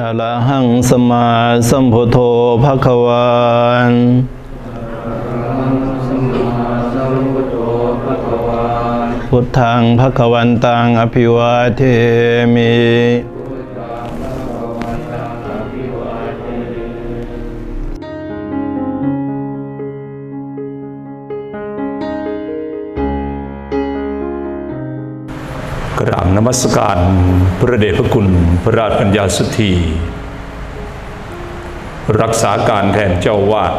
อะระหังสมมาสัมพุทโธภะคะวันพุทธังภะคะวันตังอภิวาเทมิ นมัสการพระเดชพระคุณพระราชปัญญาสุธี รักษาการแทนเจ้าวาด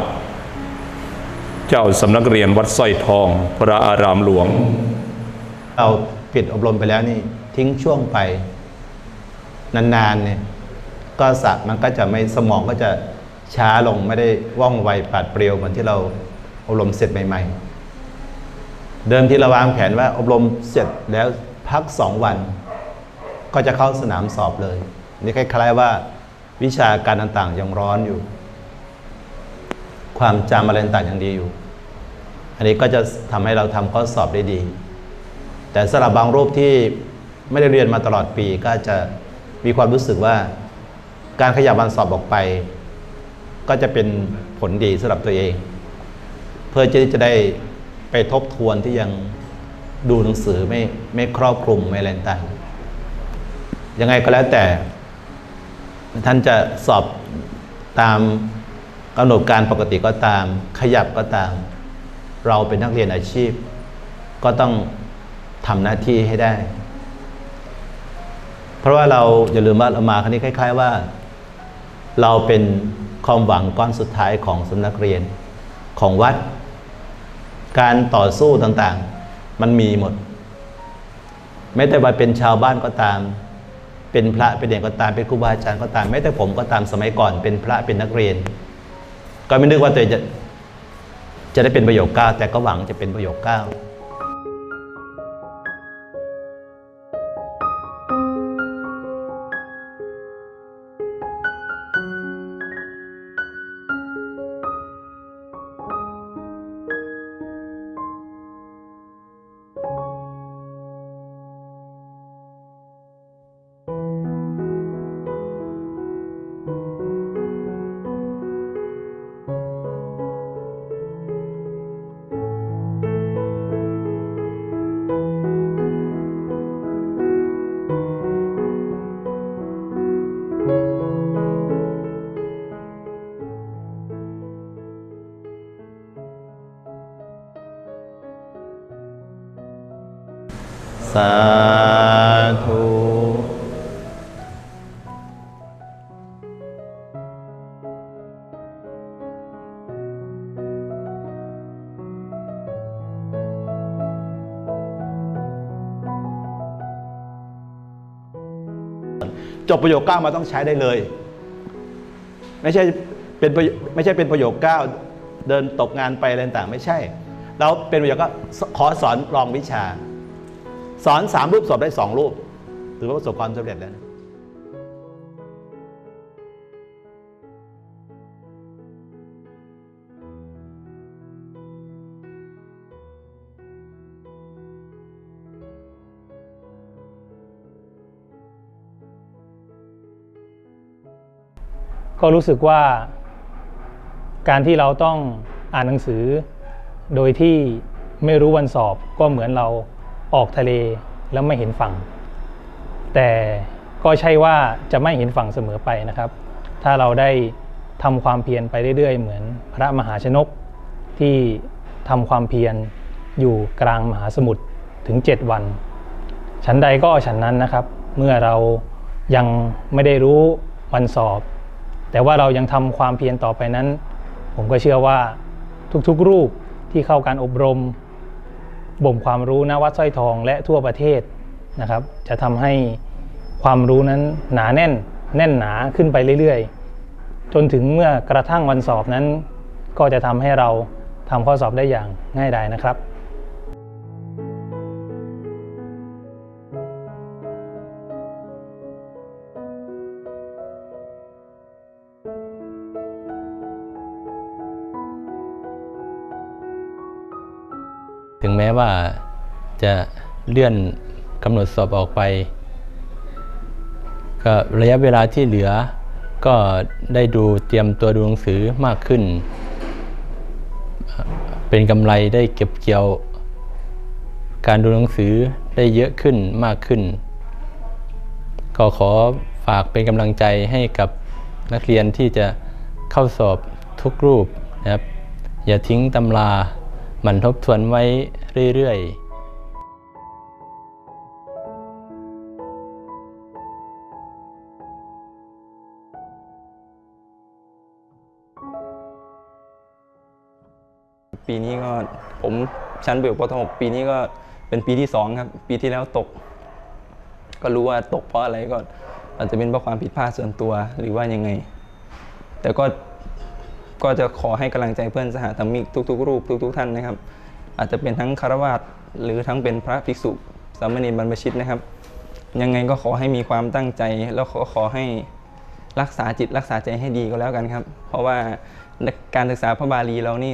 เจ้าสำนักเรียนวัดสร้อยทองพระอารามหลวง เราปิดอบรมไปแล้วนี่ทิ้งช่วงไป นานๆเนี่ยก็สะมันก็จะไม่สมองก็จะช้าลงไม่ได้ว่องไวปาดเปรียวเหมือนที่เราอบรมเสร็จใหม่ ๆ เดิมที่เราวางแผนว่าอบรมเสร็จแล้ว พักสองวัน ก็จะเข้าสนามสอบเลย นี่คล้ายๆว่า วิชาการต่างๆยังร้อนอยู่ ความจำอะไรต่างๆยังดีอยู่ อันนี้ก็จะทำให้เราทำข้อสอบได้ดี แต่สำหรับบางรูปที่ไม่ได้เรียนมาตลอดปีก็จะมีความรู้สึกว่า การขยับวันสอบออกไป ก็จะเป็นผลดีสำหรับตัวเอง เพื่อที่จะได้ไปทบทวนที่ยัง ดูหนังสือไม่ไม่ครอบคลุมไม่อะไรต่างยังไงก็แล้วแต่ ท่านจะสอบตามกำหนดการปกติก็ตาม ขยับก็ตาม เราเป็นนักเรียนอาชีพ ก็ต้องทำหน้าที่ให้ได้ เพราะว่าเราอย่าลืมว่าเรามาครั้งนี้คล้าย ๆ ว่า เราเป็นความหวังก้อนสุดท้ายของสำนักเรียนของวัด การต่อสู้ต่างๆ มันมีหมด แม้แต่ว่าเป็นชาวบ้านก็ตาม เป็นพระเป็นเด็กก็ตามเป็นครูบาอาจารย์ก็ตามแม้แต่ผมก็ตามสมัยก่อน เป็นพระเป็นนักเรียน ก็ไม่นึกว่าตัวเองจะจะได้เป็นประโยคเก้าแต่ก็หวังจะเป็นประโยคเก้าาธุจบประโยคเก้ามาต้องใช้ได้เลย ไม่ใช่เป็นไม่ใช่เป็นประโยคเก้าเดินตกงานไปอะไรต่างไม่ใช่เราเป็นประโยคก็ขอสอนรองวิชา สอนสามรูปสอบได้สองรูปถือว่าประสบความสำเร็จแล้วนะก็รู้สึกว่าการที่เราต้องอ่านหนังสือ โดยที่ไม่รู้วันสอบก็เหมือนเรา ออกทะเลแล้วไม่เห็นฝั่ง แต่ก็ใช่ว่าจะไม่เห็นฝั่งเสมอไปนะครับ ถ้าเราได้ทำความเพียรไปเรื่อยๆ เหมือนพระมหาชนกที่ทำความเพียรอยู่กลางมหาสมุทรถึง 7 วัน ฉันใดก็ฉันนั้นนะครับ เมื่อเรายังไม่ได้รู้วันสอบ แต่ว่าเรายังทำความเพียรต่อไปนั้น ผมก็เชื่อว่าทุกๆรูปที่เข้าการอบรม บ่มความรู้ณวัดสร้อยทองและทั่วประเทศนะครับ จะทำให้ความรู้นั้นหนาแน่นแน่นหนาขึ้นไปเรื่อยๆ จนถึงเมื่อกระทั่งวันสอบนั้น ก็จะทำให้เราทำข้อสอบได้อย่างง่ายดายนะครับ ถึงแม้ว่าจะเลื่อนกำหนดสอบออกไป ก็ระยะเวลาที่เหลือก็ได้ดูเตรียมตัวดูหนังสือมากขึ้น เป็นกำไรได้เก็บเกี่ยว การดูหนังสือได้เยอะขึ้นมากขึ้น ก็ขอฝากเป็นกำลังใจให้กับนักเรียนที่จะเข้าสอบทุกรูปนะครับ อย่าทิ้งตำรา หมั่นทบทวนไว้ เรื่อยๆปีนี้ก็ผมชั้นเบลปท6ปีนี้ก็เป็นปีที่สองครับ ปีที่แล้วตก ก็รู้ว่าตกเพราะอะไรก็อาจจะเป็นเพราะความผิดพลาดส่วนตัวหรือว่ายังไง แต่ก็ก็จะขอให้กำลังใจเพื่อนสหธรรมิกทุก ๆ รูปทุก ๆ ท่านนะครับ อาจจะเป็นทั้งคารวาสหรือทั้งเป็นพระภิกษุสามเณรบรรพชิตนะครับ ยังไงก็ขอให้มีความตั้งใจ แล้วขอขอให้รักษาจิตรักษาใจให้ดีก็แล้วกันครับ เพราะว่าการศึกษาพระบาลีเรานี่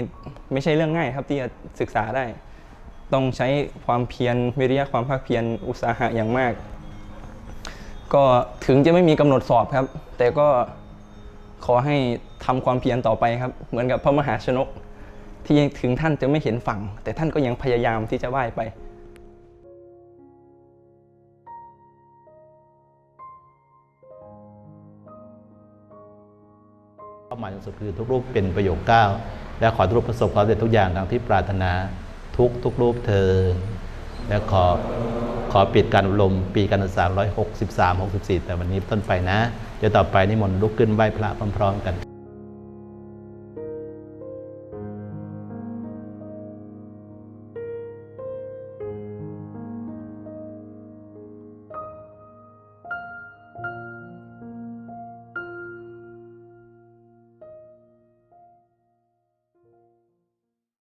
ไม่ใช่เรื่องง่ายครับที่จะศึกษาได้ ต้องใช้ความเพียรวิริยะความภาคเพียรอุตสาหะอย่างมาก ก็ถึงจะไม่มีกำหนดสอบครับ แต่ก็ขอให้ทำความเพียรต่อไปครับ เหมือนกับพระมหาชนก ที่ถึงท่านจะไม่เห็นฝั่ง แต่ท่านก็ยังพยายามที่จะว่ายไปเป้าหมายสูงสุดคือทุกรูปเป็นประโยคเก้าและขอทุกรูปประสบความสำเร็จทุกอย่างดังที่ปรารถนาทุกทุกรูปเธอ และขอขอปิดการอบรมปีการศึกษา163 64 แต่วันนี้ต้นไปนะ เดี๋ยวต่อไปนิมนต์ลุกขึ้นไหว้พระพร้อมๆกัน